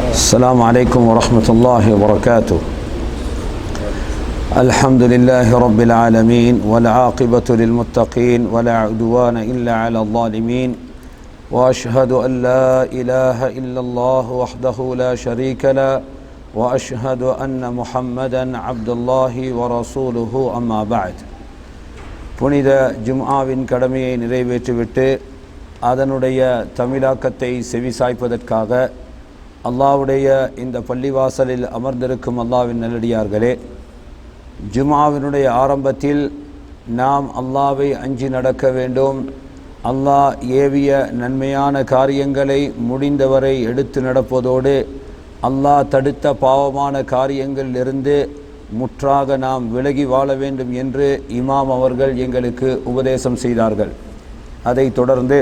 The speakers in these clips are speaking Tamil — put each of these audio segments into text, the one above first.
السلام عليكم ورحمة الله وبركاته. الحمد لله رب العالمين والعاقبة للمتقين ولا عدوان إلا على الظالمين وأشهد أن لا إله إلا الله وحده لا شريك له وأشهد أن محمدا عبد الله ورسوله أما بعد. புனித ஜும்ஆவின் கடமையை நிறைவேற்றிவிட்டு அதனுடைய தமிழாக்கத்தை செவிசாய்ப்பதற்காக அல்லாவுடைய இந்த பள்ளிவாசலில் அமர்ந்திருக்கும் அல்லாவின் நல்லடியார்களே ஜுமாவினுடைய ஆரம்பத்தில் நாம் அல்லாவை அஞ்சி நடக்க வேண்டும். அல்லாஹ் ஏவிய நன்மையான காரியங்களை முடிந்தவரை எடுத்து நடப்பதோடு அல்லாஹ் தடுத்த பாவமான காரியங்களிலிருந்து முற்றாக நாம் விலகி வாழ வேண்டும் என்று இமாம் அவர்கள் எங்களுக்கு உபதேசம் செய்தார்கள். அதைத் தொடர்ந்து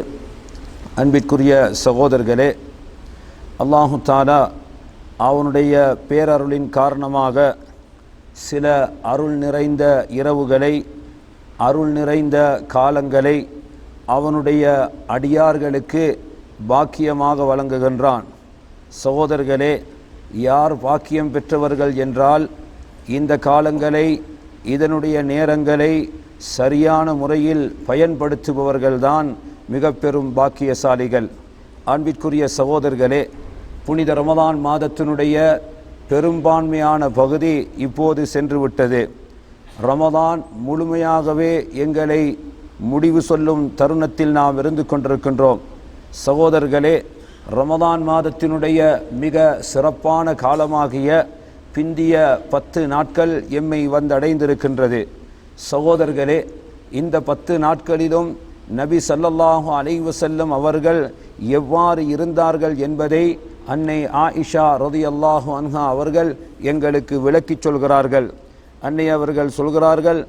அன்பிற்குரிய சகோதரர்களே அல்லாஹு தாலா அவனுடைய பேரருளின் காரணமாக சில அருள் நிறைந்த இரவுகளை அருள் நிறைந்த காலங்களை அவனுடைய அடியார்களுக்கு பாக்கியமாக வழங்குகின்றான். சகோதரர்களே யார் பாக்கியம் பெற்றவர்கள் என்றால் இந்த காலங்களை இதனுடைய நேரங்களை சரியான முறையில் பயன்படுத்துபவர்கள்தான் மிக பெரும் பாக்கியசாலிகள். அன்பிற்குரிய சகோதரர்களே புனித ரமதான் மாதத்தினுடைய பெரும்பான்மையான பகுதி இப்போது சென்று விட்டது ரமதான் முழுமையாகவே எங்களை முடிவு சொல்லும் தருணத்தில் நாம் இருந்து கொண்டிருக்கின்றோம். சகோதரர்களே ரமதான் மாதத்தினுடைய மிக சிறப்பான காலமாகிய பிந்திய பத்து நாட்கள் எம்மை வந்தடைந்திருக்கின்றது. சகோதரர்களே இந்த பத்து நாட்களிலும் நபி சல்லல்லாஹு அலைவசல்லம் செல்லும் அவர்கள் எவ்வாறு இருந்தார்கள் என்பதை அன்னை ஆயிஷா ரதி அல்லாஹு அன்ஹா அவர்கள் எங்களுக்கு விளக்கிச் சொல்கிறார்கள். அன்னை அவர்கள் சொல்கிறார்கள்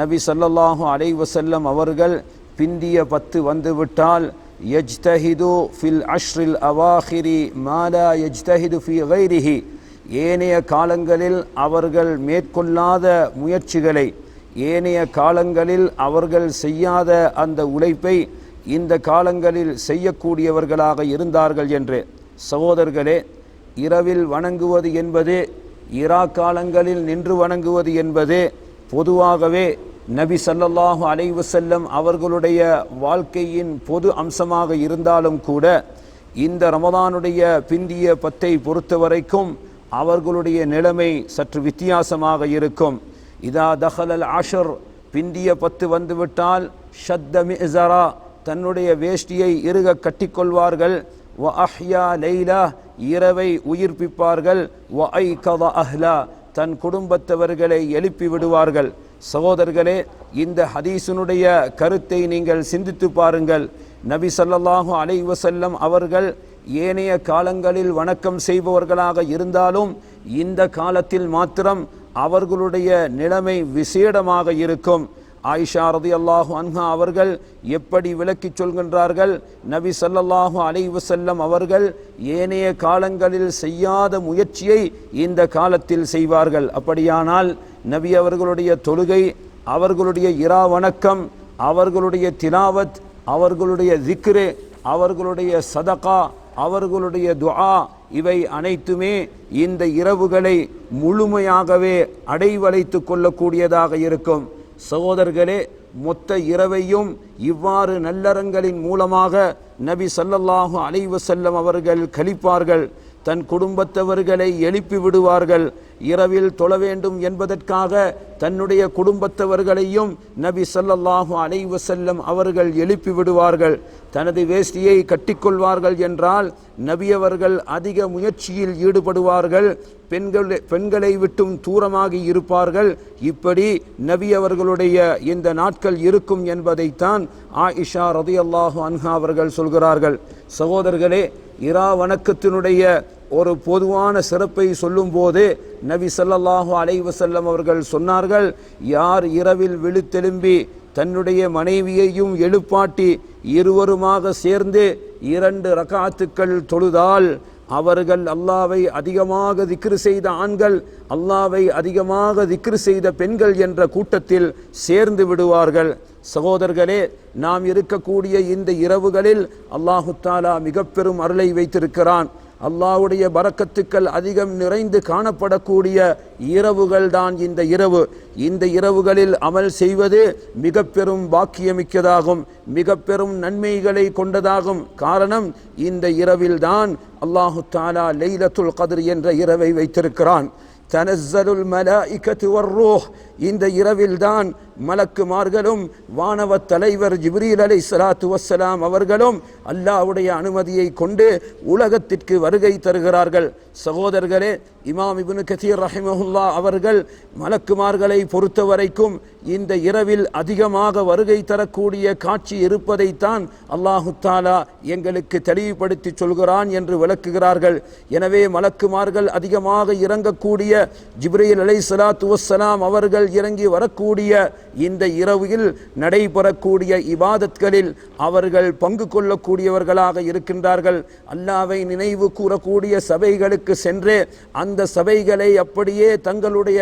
நபி சல்லல்லாஹு அலைவு செல்லம் அவர்கள் பிந்திய பத்து வந்துவிட்டால் யஜ்தஹிது ஃபில் அஷ்ரில் அவாஹிரி மாலா யஜ்தஹிது ஃபி கைரிஹி. ஏனைய காலங்களில் அவர்கள் மேற்கொள்ளாத முயற்சிகளை ஏனைய காலங்களில் அவர்கள் செய்யாத அந்த உழைப்பை இந்த காலங்களில் செய்யக்கூடியவர்களாக இருந்தார்கள் என்று. சகோதரர்களே இரவில் வணங்குவது என்பது இரா காலங்களில் நின்று வணங்குவது என்பது பொதுவாகவே நபி சல்லல்லாஹு அலைவு செல்லம் அவர்களுடைய வாழ்க்கையின் பொது அம்சமாக இருந்தாலும் கூட இந்த ரமதானுடைய பிந்திய பத்தை பொறுத்த வரைக்கும் அவர்களுடைய நிலைமை சற்று வித்தியாசமாக இருக்கும். இதா தஹலல் ஆஷர் பிந்திய பத்து வந்துவிட்டால் ஷத்த மிசரா தன்னுடைய வேஷ்டியை இறுக கட்டிக்கொள்வார்கள். வ அஹ்யா லைலா இரவை உயிர்ப்பிப்பார்கள். வ ஐ கத அஹ்லா தன் குடும்பத்தவர்களை எழுப்பி விடுவார்கள். சகோதரர்களே இந்த ஹதீஸினுடைய கருத்தை நீங்கள் சிந்தித்து பாருங்கள். நபி சல்லல்லாஹு அலைவசல்லம் அவர்கள் ஏனைய காலங்களில் வணக்கம் செய்பவர்களாக இருந்தாலும் இந்த காலத்தில் மாத்திரம் அவர்களுடைய நிலைமை விசேடமாக இருக்கும். ஆயிஷா ரதி அல்லாஹு அன்ஹா அவர்கள் எப்படி விளக்கி சொல்கின்றார்கள்? நபி சல்லல்லாஹு அலை வசல்லம் அவர்கள் ஏனைய காலங்களில் செய்யாத முயற்சியை இந்த காலத்தில் செய்வார்கள். அப்படியானால் நபி அவர்களுடைய தொழுகை அவர்களுடைய இரா வணக்கம் அவர்களுடைய திலாவத் அவர்களுடைய திக்ரு அவர்களுடைய சதகா அவர்களுடைய துஆ இவை அனைத்துமே இந்த இரவுகளை முழுமையாகவே அடைவழைத்து கொள்ளக்கூடியதாக இருக்கும். சகோதரர்களே மொத்த இரவையும் இவ்வாறு நல்லறங்களின் மூலமாக நபி சல்லல்லாஹு அலைவசல்லம் அவர்கள் கழிப்பார்கள். தன் குடும்பத்தவர்களை எழுப்பி விடுவார்கள். இரவில் தொழ வேண்டும் என்பதற்காக தன்னுடைய குடும்பத்தவர்களையும் நபி சல்லல்லாஹு அலைவசல்லம் அவர்கள் எழுப்பி விடுவார்கள். தனது வேஷ்டியை கட்டிக்கொள்வார்கள் என்றால் நபியவர்கள் அதிக முயற்சியில் ஈடுபடுவார்கள். பெண்கள் பெண்களை விட்டும் தூரமாகி இருப்பார்கள். இப்படி நபியவர்களுடைய இந்த நாட்கள் இருக்கும் என்பதைத்தான் ஆயிஷா ரதியல்லாஹு அன்ஹா அவர்கள் சொல்கிறார்கள். சகோதரர்களே இரா வணக்கத்தினுடைய ஒரு பொதுவான சிறப்பை சொல்லும்போது நபி சல்லல்லாஹு அலைவசல்லம் அவர்கள் சொன்னார்கள் யார் இரவில் விழுத்தெலும்பி தன்னுடைய மனைவியையும் எழுப்பாட்டி இருவருமாக சேர்ந்து இரண்டு ரகாத்துக்கள் தொழுதால் அவர்கள் அல்லாவை அதிகமாக திக்ரு செய்த ஆண்கள் அல்லாவை அதிகமாக திக்ரு செய்த பெண்கள் என்ற கூட்டத்தில் சேர்ந்து விடுவார்கள். சகோதரர்களே நாம் இருக்கக்கூடிய இந்த இரவுகளில் அல்லாஹு தாலா மிக பெரும் அருளை வைத்திருக்கிறான். அல்லாஹ்வுடைய பறக்கத்துக்கள் அதிகம் நிறைந்து காணப்படக்கூடிய இரவுகள் தான் இந்த இரவு. இந்த இரவுகளில் அமல் செய்வது மிக பெரும் பாக்கியமிக்கதாகும் மிக பெரும் நன்மைகளை கொண்டதாகும். காரணம் இந்த இரவில்தான் அல்லாஹு தாலா லைலத்துல் கதிர் என்ற இரவை வைத்திருக்கிறான். தனஸ்ஸலுல் மலாயிகத்து வர்ரூஹ் இந்த இரவில்தான் மலக்குமார்களும் வானவ தலைவர் ஜிப்ரீல் அலை சலாத்து வசலாம் அவர்களும் அல்லாவுடைய அனுமதியை கொண்டு உலகத்திற்கு வருகை தருகிறார்கள். சகோதரர்களே இமாம் இபுனு கசீர் ரஹிமஹுல்லா அவர்கள் மலக்குமார்களை பொறுத்தவரைக்கும் இந்த இரவில் அதிகமாக வருகை தரக்கூடிய காட்சி இருப்பதைத்தான் அல்லாஹு தாலா எங்களுக்கு தெளிவுபடுத்தி சொல்கிறான் என்று விளக்குகிறார்கள். எனவே மலக்குமார்கள் அதிகமாக இறங்கக்கூடிய ஜிப்ரீல் அலை சலாத்து வசலாம் அவர்கள் இறங்கி வரக்கூடிய இந்த இரவில் நடைபெறக்கூடிய இபாதத்களில் அவர்கள் பங்கு கொள்ளக்கூடியவர்களாக இருக்கின்றார்கள். அல்லாவை நினைவு கூறக்கூடிய சபைகளுக்கு சென்று அந்த சபைகளை அப்படியே தங்களுடைய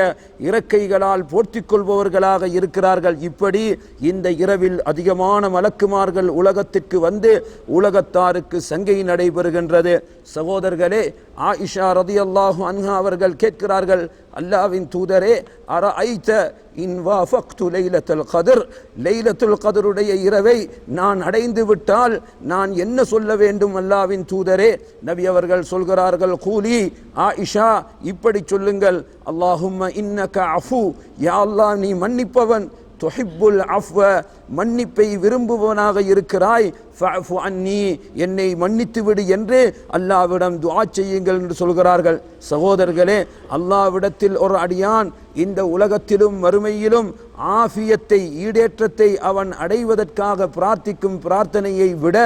இறக்கைகளால் போர்த்திக்கொள்பவர்களாக இருக்கிறார்கள். இப்படி இந்த இரவில் அதிகமான மலக்குமார்கள் உலகத்திற்கு வந்து உலகத்தாருக்கு சங்கை நடைபெறுகின்றது. சகோதரர்களே ஆயிஷா ரதியல்லாஹு அன்ஹா அவர்கள் கேட்கிறார்கள் அல்லாவின் தூதரே அற ஐத்த இன் லைலத்துல் கதிர். லைலத்துல் கதருடைய இரவை நான் அடைந்து விட்டால் நான் என்ன சொல்ல வேண்டும் அல்லாவின் தூதரே? நபி அவர்கள் சொல்கிறார்கள் கூலி ஆயிஷா இப்படி சொல்லுங்கள். அல்லாஹும்ம இன்னக அஃபு. யா அல்லாஹ் நீ மன்னிப்பவன். தொஹிப்புல் அஃப்வ மன்னிப்பை விரும்புவனாக இருக்கிறாய். ஃபஃபு அன்னி என்னை மன்னித்து விடு என்று அல்லாவிடம் துவா செய்யுங்கள் என்று சொல்கிறார்கள். சகோதரர்களே அல்லாவிடத்தில் ஒரு அடியான் இந்த உலகத்திலும் மறுமையிலும் ஆஃபியத்தை ஈடேற்றத்தை அவன் அடைவதற்காக பிரார்த்திக்கும் பிரார்த்தனையை விட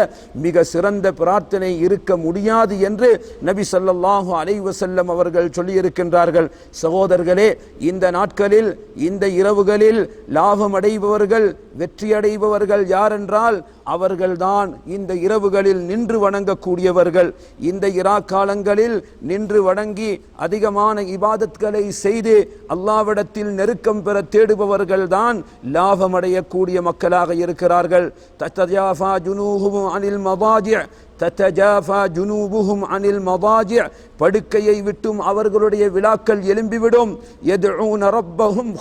மிக சிறந்த பிரார்த்தனை இருக்க முடியாது என்று நபி ஸல்லல்லாஹு அலைவசல்லம் அவர்கள் சொல்லியிருக்கின்றார்கள். சகோதரர்களே இந்த நாட்களில் இந்த இரவுகளில் லாபம் அடைபவர்கள் வெற்றி அடைபவர்கள் யாரென்றால் அவர்கள்தான் இந்த இரவுகளில் நின்று வணங்கக்கூடியவர்கள். இந்த இரா காலங்களில் நின்று வணங்கி அதிகமான இபாதத்களை செய்து அல்லாவிடத்தில் நெருக்கம் பெற தேடுபவர்கள்தான் லாபமடையக்கூடிய மக்களாக இருக்கிறார்கள். தத்தஜாஃபா ஜுனூஹும் அனில் மபாஜி தத்தஜாஃபா ஜுனூபுஹும் அனில் மபாஜி படுக்கையை விட்டும் அவர்களுடைய விழாக்கள் எழும்பிவிடும். எதிரும்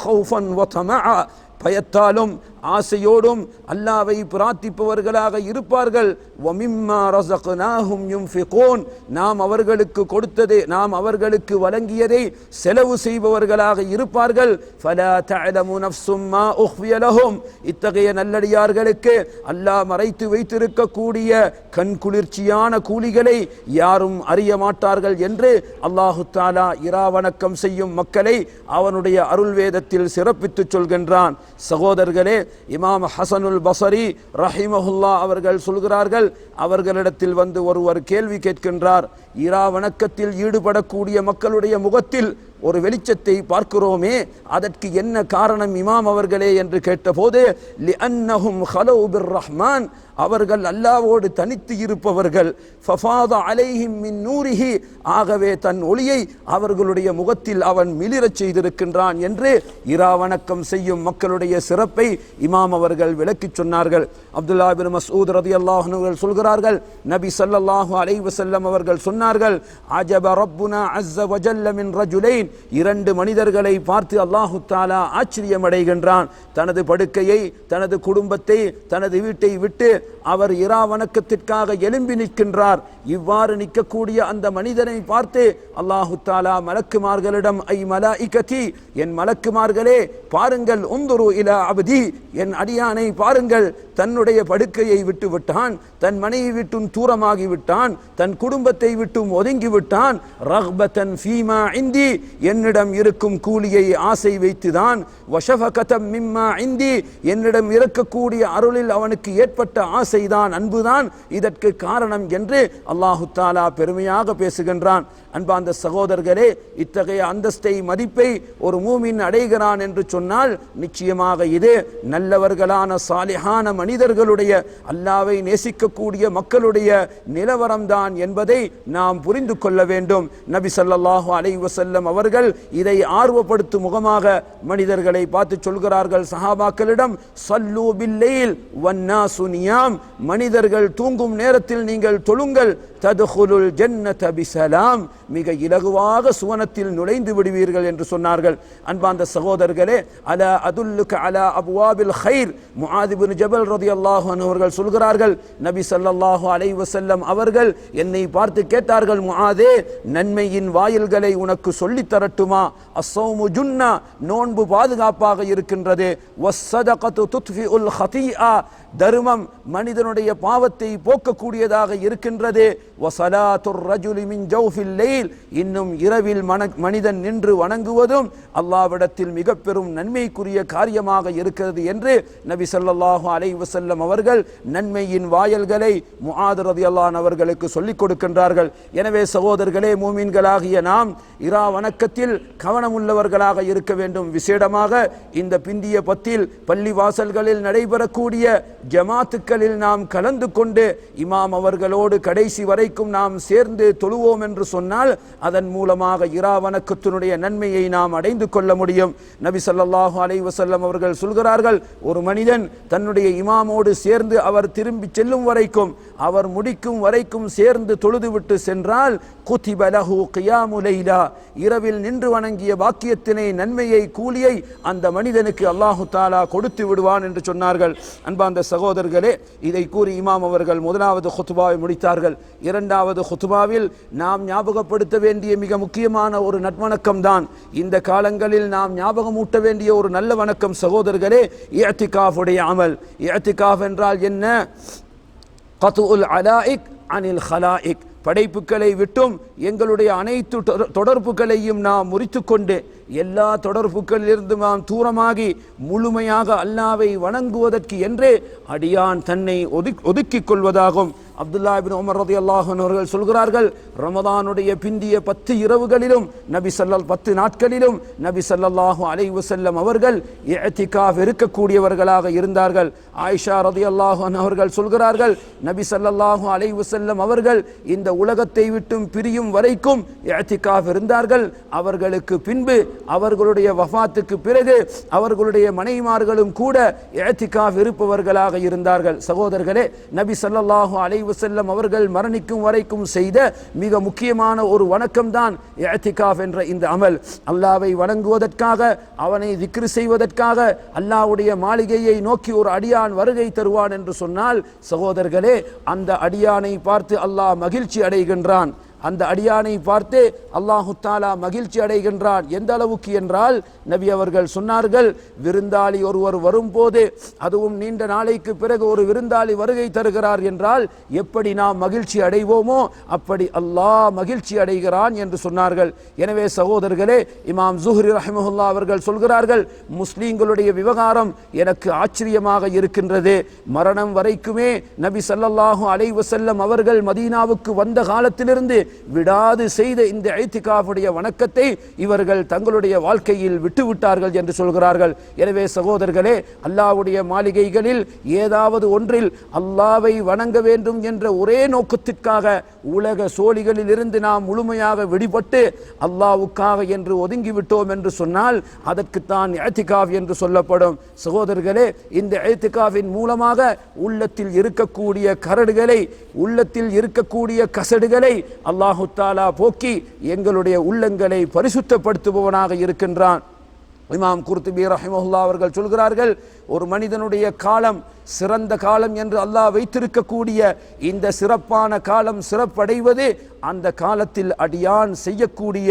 ஹௌஃபன் பயத்தாலும் ஆசையோடும் அல்லாவை பிரார்த்திப்பவர்களாக இருப்பார்கள். வமிம்மா யும் யுன்ஃபிகூன் நாம் அவர்களுக்கு கொடுத்ததை நாம் அவர்களுக்கு வழங்கியதை செலவு செய்பவர்களாக இருப்பார்கள். ஃபலா தஅலமு நஃப்ஸும் மா உஃபிய இத்தகைய நல்லடியார்களுக்கு அல்லாஹ் மறைத்து வைத்திருக்கக்கூடிய கண் குளிர்ச்சியான கூலிகளை யாரும் அறிய மாட்டார்கள் என்று அல்லாஹு தாலா இரா வணக்கம் செய்யும் மக்களை அவனுடைய அருள் வேதத்தில் சிறப்பித்து சொல்கின்றான். சகோதரர்களே இமாம் ஹசனுல் பசரி ரஹிமஹுல்லா அவர்கள் சொல்கிறார்கள் அவர்களிடத்தில் வந்து ஒருவர் கேள்வி கேட்கின்றார் இரா வணக்கத்தில் ஈடுபடக்கூடிய மக்களுடைய முகத்தில் ஒரு வெளிச்சத்தை பார்க்கிறோமே அதற்கு என்ன காரணம் இமாம் அவர்களே என்று கேட்டபோது லிஅன்னஹும் ஹலௌ பிர் ரஹ்மான் அவர்கள் அல்லாவோடு தனித்து இருப்பவர்கள் ஃபஃபாத அலைஹிம் மின் நூரிஹி ஆகவே தன் ஒளியை அவர்களுடைய முகத்தில் அவன் மிளிரச் செய்திருக்கின்றான் என்று இராவணக்கம் செய்யும் மக்களுடைய சிறப்பை இமாம் அவர்கள் விளக்கிச் சொன்னார்கள். அப்துல்லா பின் மசூத் ரதி அவர்கள் சொல்கிறார்கள் நபி சல்லல்லாஹு அலைஹி வஸல்லம் அவர்கள் சொன்னார்கள் அஜப ரப்புனா அஸ்ஸ வஜல்ல மின் ரஜுலைன் இரண்டு மனிதர்களை பார்த்து அல்லாஹு தாலா ஆச்சரியமடைகின்றான். தனது படுக்கையை தனது குடும்பத்தை தனது வீட்டை விட்டு அவர் இரா வணக்கத்திற்காக எழும்பி நிற்கின்றார். இவ்வாறு நிற்கக்கூடிய அந்த மனிதனை பார்த்து அல்லாஹு தாலா மலக்குமார்களிடம் ஐ மலாஇகதி என் மலக்குமார்களே பாருங்கள் உந்துரு இலா அபதி என் அடியானை பாருங்கள். தன்னுடைய படுக்கையை விட்டு விட்டான் தன் மனைவி விட்டும் தூரமாகிவிட்டான் தன் குடும்பத்தை விட்டும் ஒதுங்கி விட்டான். ரஹ்பத்தன் ஃபீமா இந்தி என்னிடம் இருக்கும் கூலியை ஆசை வைத்துதான் வஷஃபகதம் மிம்மா இந்தி. என்னிடம் இருக்கக்கூடிய அருளில் அவனுக்கு ஏற்பட்ட ஆசைதான் அன்புதான். இதற்கு காரணம் என்று அல்லாஹு தாலா பெருமையாக பேசுகின்றான். அன்பாந்த சகோதரர்களே இத்தகைய அந்தஸ்தை மதிப்பை ஒரு மூமின் அடைகிறான் என்று சொன்னால் நிச்சயமாக இது நல்லவர்களான சாலிஹான மனிதர்களுடைய அல்லாவை நேசிக்கக்கூடிய மக்களுடைய நிலவரம்தான் என்பதை நாம் புரிந்து கொள்ள வேண்டும். நபி சல்லாஹூ அலை வசல்லம் அவர் அவர்கள் இதை ஆர்வப்படுத்தும் முகமாக மனிதர்களை பார்த்து சொல்கிறார்கள். சஹாபாக்களிடம் சல்லு பில்லைல் வன்னாசு மனிதர்கள் தூங்கும் நேரத்தில் நீங்கள் தொழுங்கள். ததுகுலுல் ஜன்னத பிசலாம். மிக இலகுவாக சுவனத்தில் நுழைந்து விடுவீர்கள் என்று சொன்னார்கள். அன்பாந்த சகோதரர்களே அல அதுல்லுக்கு அல அபுவாபில் ஹைர் முஆதிபின் ஜபல் ரதியல்லாஹு அன்ஹு அவர்கள் சொல்கிறார்கள் நபி ஸல்லல்லாஹு அலைஹி அவர்கள் என்னை பார்த்து கேட்டார்கள் முஆதே நன்மையின் வாயில்களை உனக்கு சொல்லித் தரட்டுமா? அசௌமு ஜுன்னா நோன்பு பாதுகாப்பாக இருக்கின்றது. வசதகத்து துத்ஃபி உல் ஹதீஆ தர்மம் மனிதனுடைய பாவத்தை போக்கக்கூடியதாக இருக்கின்றது. வசலாத்துர் ரஜுலி மின் ஜௌஃபில் லெயில் இன்னும் இரவில் மன மனிதன் நின்று வணங்குவதும் அல்லாவிடத்தில் மிக பெரும் நன்மைக்குரிய காரியமாக இருக்கிறது என்று நபி ஸல்லல்லாஹு அலை வசல்லம் அவர்கள் நன்மையின் வாயல்களை முஆத் அல்லான் அவர்களுக்கு சொல்லிக் கொடுக்கின்றார்கள். எனவே சகோதரர்களே மூமின்களாகிய நாம் இரா வணக்க வணக்கத்தில் கவனமுள்ளவர்களாக இருக்க வேண்டும். விசேடமாக இந்த பிந்திய பத்தில் பள்ளி வாசல்களில் நடைபெறக்கூடிய ஜமாத்துக்களில் நாம் கலந்து கொண்டு இமாம் அவர்களோடு கடைசி வரைக்கும் நாம் சேர்ந்து தொழுவோம் என்று சொன்னால் அதன் மூலமாக இராவணக்கத்தினுடைய நன்மையை நாம் அடைந்து கொள்ள முடியும். நபி சொல்லாஹு அலை வசல்லம் அவர்கள் சொல்கிறார்கள் ஒரு மனிதன் தன்னுடைய இமாமோடு சேர்ந்து அவர் திரும்பி செல்லும் வரைக்கும் அவர் முடிக்கும் வரைக்கும் சேர்ந்து தொழுதுவிட்டு சென்றால் குதிப லஹு கியாமு லைலா இரவில் நின்று வணங்கிய பாக்கியத்தினை நன்மையை கூலியை அந்த மனிதனுக்கு அல்லாஹு தாலா கொடுத்து விடுவான் என்று சொன்னார்கள். அன்பாந்த சகோதரர்களே இதை கூறி இமாம் அவர்கள் முதலாவது ஹுத்துபாவை முடித்தார்கள். இரண்டாவது ஹுத்துபாவில் நாம் ஞாபகப்படுத்த வேண்டிய மிக முக்கியமான ஒரு நட்வணக்கம் தான். இந்த காலங்களில் நாம் ஞாபகம் ஊட்ட வேண்டிய ஒரு நல்ல வணக்கம் சகோதரர்களே இயத்திகாஃபுடைய அமல். இயத்திகாஃப் என்றால் என்ன? கத்துல் அலாயிக் அனில் ஹலாயிக். படைப்புகளை விட்டும் எங்களுடைய அனைத்து தொடர்புகளையும் நாம் முறித்துக்கொண்டு எல்லா தொடர்புகளிலிருந்து நாம் தூரமாகி முழுமையாக அல்லாவை வணங்குவதற்கு என்றே அடியான் தன்னை ஒதுக் ஒதுக்கிக் கொள்வதாகும் அப்துல்லா இபின் உமர் ரதி அவர்கள் சொல்கிறார்கள் ரமதானுடைய பிந்திய பத்து இரவுகளிலும் நபி சல்லல் பத்து நாட்களிலும் நபி சல்லல்லாஹு அலைஹி வஸல்லம் அவர்கள் இஅ்திகாஃப் இருக்கக்கூடியவர்களாக இருந்தார்கள் ஆயிஷா ரதி அல்லாஹன் அவர்கள் சொல்கிறார்கள் நபி சல்லாஹூ அலைவு வஸல்லம் அவர்கள் இந்த உலகத்தை விட்டும் பிரியும் வரைக்கும் இஅ்திகாஃப் இருந்தார்கள். அவர்களுக்கு பின்பு அவர்களுடைய வஃபாத்துக்கு பிறகு அவர்களுடைய மனைவிமார்களும் கூட இஅ்திகாஃப் இருப்பவர்களாக இருந்தார்கள். சகோதரர்களே நபி சல்லாஹூ அலைவு வஸல்லம் அவர்கள் மரணிக்கும் வரைக்கும் செய்த மிக முக்கியமான ஒரு வணக்கம் தான் என்ற இந்த அமல். அல்லாவை வணங்குவதற்காக அவனை திக்ரு செய்வதற்காக அல்லாஹ்வுடைய மாளிகையை நோக்கி ஒரு அடியான் வருகை தருவான் என்று சொன்னால் சகோதரர்களே அந்த அடியானை பார்த்து அல்லாஹ் மகிழ்ச்சி அடைகின்றான். அந்த அடியானை பார்த்து அல்லாஹு தாலா மகிழ்ச்சி அடைகின்றான். எந்த அளவுக்கு என்றால் நபி அவர்கள் சொன்னார்கள் விருந்தாளி ஒருவர் வரும்போது அதுவும் நீண்ட நாளைக்கு பிறகு ஒரு விருந்தாளி வருகை தருகிறார் என்றால் எப்படி நாம் மகிழ்ச்சி அடைவோமோ அப்படி அல்லாஹ் மகிழ்ச்சி அடைகிறான் என்று சொன்னார்கள். எனவே சகோதரர்களே இமாம் ஜுஹ்ரி ரஹிமஹுல்லா அவர்கள் சொல்கிறார்கள் முஸ்லீம்களுடைய விவகாரம் எனக்கு ஆச்சரியமாக இருக்கின்றது. மரணம் வரைக்குமே நபி சல்லல்லாஹு அலைவசல்லம் அவர்கள் மதீனாவுக்கு வந்த காலத்திலிருந்து விடாது செய்த இந்த ஐத்திகாஃபுடைய வணக்கத்தை இவர்கள் தங்களுடைய வாழ்க்கையில் விட்டுவிட்டார்கள் என்று சொல்கிறார்கள். எனவே சகோதரர்களே அல்லாவுடைய மாளிகைகளில் ஏதாவது ஒன்றில் அல்லாவை வணங்க வேண்டும் என்ற ஒரே நோக்கத்திற்காக உலக சோழிகளில் இருந்து நாம் முழுமையாக விடுபட்டு அல்லாவுக்காக என்று ஒதுங்கிவிட்டோம் என்று சொன்னால் அதற்குத்தான் ஏத்திகாவ் என்று சொல்லப்படும். சகோதரர்களே இந்த ஏத்திகாவின் மூலமாக உள்ளத்தில் இருக்கக்கூடிய கரடுகளை உள்ளத்தில் இருக்கக்கூடிய கசடுகளை அல்லாஹு தாலா போக்கி எங்களுடைய உள்ளங்களை பரிசுத்தப்படுத்துபவனாக இருக்கின்றான். இமாம் குர்துபி ரஹிமஹுல்லா அவர்கள் சொல்கிறார்கள் ஒரு மனிதனுடைய காலம் சிறந்த காலம் என்று அல்லாஹ் வைத்திருக்கக்கூடிய இந்த சிறப்பான காலம் சிறப்படைவது அந்த காலத்தில் அடியான் செய்யக்கூடிய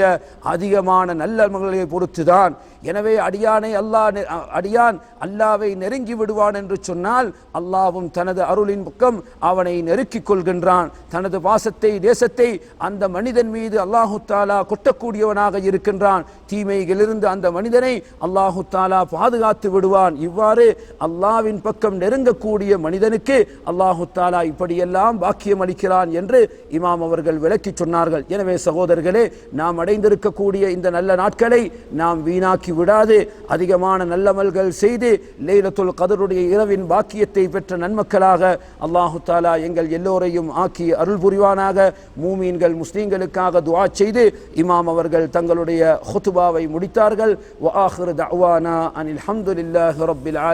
அதிகமான நல்லமல்களை பொறுத்துதான். எனவே அடியானை அல்லாஹ் அடியான் அல்லாவை நெருங்கி விடுவான் என்று சொன்னால் அல்லாவும் தனது அருளின் பக்கம் அவனை நெருக்கிக் கொள்கின்றான். தனது பாசத்தை தேசத்தை அந்த மனிதன் மீது அல்லாஹு தாலா கொட்டக்கூடியவனாக இருக்கின்றான். தீமைகளிலிருந்து அந்த மனிதனை அல்லாஹு தாலா பாதுகாத்து விடுவான். இவ்வாறு அல்லாவின் பக்கம் நெருங்கக்கூடிய மனிதனுக்கு அல்லாஹு தாலா இப்படியெல்லாம் பாக்கியம் அளிக்கிறான் என்று இமாம் அவர்கள் விளக்கி சொன்னார்கள். எனவே சகோதரர்களே நாம் அடைந்திருக்கக்கூடிய இந்த நல்ல நாட்களை நாம் வீணாக்கி விடாது. அதிகமான நல்லமல்கள் செய்து லைலத்துல் கதருடைய இரவின் பாக்கியத்தை பெற்ற நன்மக்களாக அல்லாஹு தாலா எங்கள் எல்லோரையும் ஆக்கி அருள் புரிவானாக. மூமீன்கள் முஸ்லீம்களுக்காக துவா செய்து இமாம் அவர்கள் தங்களுடைய ஹுத்துபாவை முடித்தார்கள். வஆஹிரு தஅவானா அனில் ஹம்துலில்லாஹி ரப்பில் ஆலமீன்